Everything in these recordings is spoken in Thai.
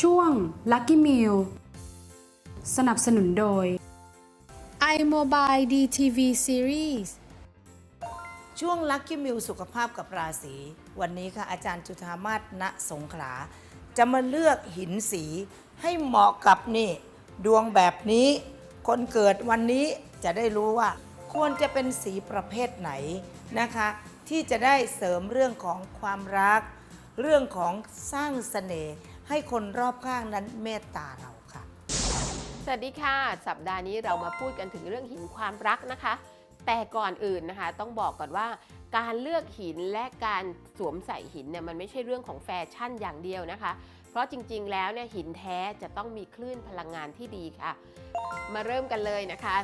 ช่วง Lucky Meal สนับสนุนโดย iMobile DTV Series ช่วงลัคกี้มิวสุขภาพกับราศี วันนี้ค่ะอาจารย์จุธามาศณสงขลา จะมาเลือกหินสีให้เหมาะกับนี่ดวงแบบนี้ คนเกิดวันนี้จะได้รู้ว่า ควรจะเป็นสีประเภทไหนนะคะ ที่จะได้เสริมเรื่องของความรัก เรื่องของสร้างเสน่ห์ ให้คนรอบข้างนั้นเมตตาเราค่ะ สวัสดีค่ะ สัปดาห์นี้เรามาพูดกันถึงเรื่องหินความรักนะคะ แต่ก่อนอื่นนะคะ ต้องบอกก่อนว่าการเลือกหินและการสวมใส่หินเนี่ยมันไม่ใช่เรื่องของแฟชั่นอย่างเดียวนะคะ เพราะจริงๆ แล้วเนี่ยหินแท้จะต้องมีคลื่นพลังงานที่ดีค่ะ มาเริ่มกันเลยนะคะ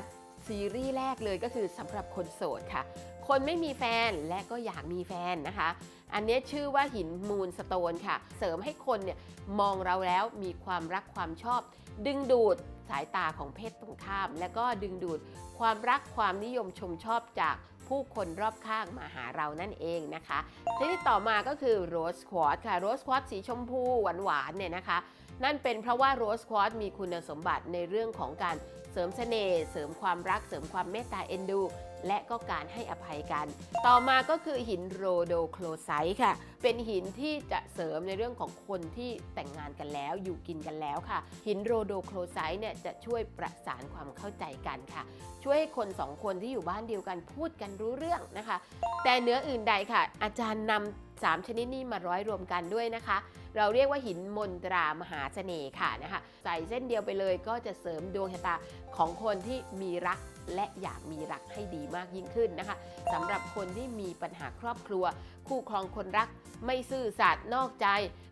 ซีรีส์แรกเลยก็คือสำหรับคนโสดค่ะ คนไม่มีแฟนและก็อยากมีแฟนนะคะ อันนี้ชื่อว่าหินมูนสโตนค่ะ เสริมให้คนเนี่ยมองเราแล้วมีความรักความชอบ ดึงดูดสายตาของเพศตรงข้าม และก็ดึงดูดความรักความนิยมชมชอบจากผู้คนรอบข้างมาหาเรานั่นเองนะคะทีนี้ต่อมาก็คือโรสควอตค่ะโรสควอตสีชมพูหวานๆเนี่ยนะคะ นั่นเป็นเพราะว่าโรสควอตมีคุณสมบัติในเรื่องของการ เสริมเสน่ห์เสริมความรัก เสริมความเมตตาเอ็นดู และก็การให้อภัยกัน ต่อมาก็คือหินโรโดโคลไซค่ะ เป็นหินที่จะเสริมในเรื่องของคนที่แต่งงานกันแล้วอยู่กินกันแล้วค่ะ หินโรโดโคลไซเนี่ยจะช่วยประสานความเข้าใจกันค่ะ ช่วยให้คนสองคนที่อยู่บ้านเดียวกันพูดกันรู้เรื่องนะคะ แต่เนื้ออื่นใดค่ะ อาจารย์นำสามชนิดนี้มาร้อยรวมกันด้วยนะคะ เราเรียกว่าหินมนตรามหาเสน่ห์ค่ะนะคะใส่เส้นเดียวไปเลยก็จะเสริมดวงชะตาของคนที่มีรักและอยากมีรักให้ดีมากยิ่งขึ้นนะคะสำหรับคนที่มีปัญหาครอบครัว คู่ครองคนรัก ไม่ซื่อสัตย์นอกใจ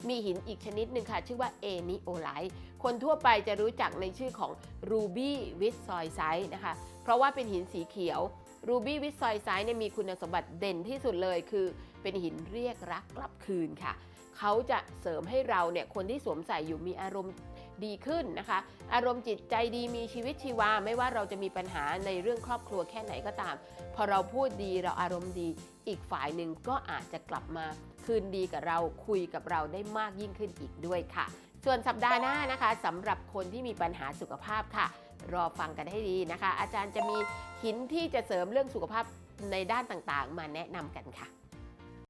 มีหินอีกชนิดหนึ่งค่ะ ชื่อว่าเอนิโอไลท์คนทั่วไปจะรู้จักในชื่อของรูบี้วิสซอยไซต์นะคะเพราะว่าเป็นหินสีเขียวรูบี้วิสซอยไซต์เนี่ยมีคุณสมบัติเด่นที่สุดเลยคือ เป็นหินเรียกรักกลับคืนค่ะ เขาจะเสริมให้เราเนี่ยคนที่สวมใส่อยู่มีอารมณ์ดีขึ้นนะคะ อารมณ์จิตใจดีมีชีวิตชีวา ไม่ว่าเราจะมีปัญหาในเรื่องครอบครัวแค่ไหนก็ตาม พอเราพูดดีเราอารมณ์ดี อีกฝ่ายหนึ่งก็อาจจะกลับมาคืนดีกับเราคุยกับเราได้มากยิ่งขึ้นอีกด้วยค่ะ ส่วนสัปดาห์หน้านะคะสำหรับคนที่มีปัญหาสุขภาพค่ะ รอฟังกันให้ดีนะคะ อาจารย์จะมีหินที่จะเสริมเรื่องสุขภาพในด้านต่างๆ มาแนะนำกันค่ะ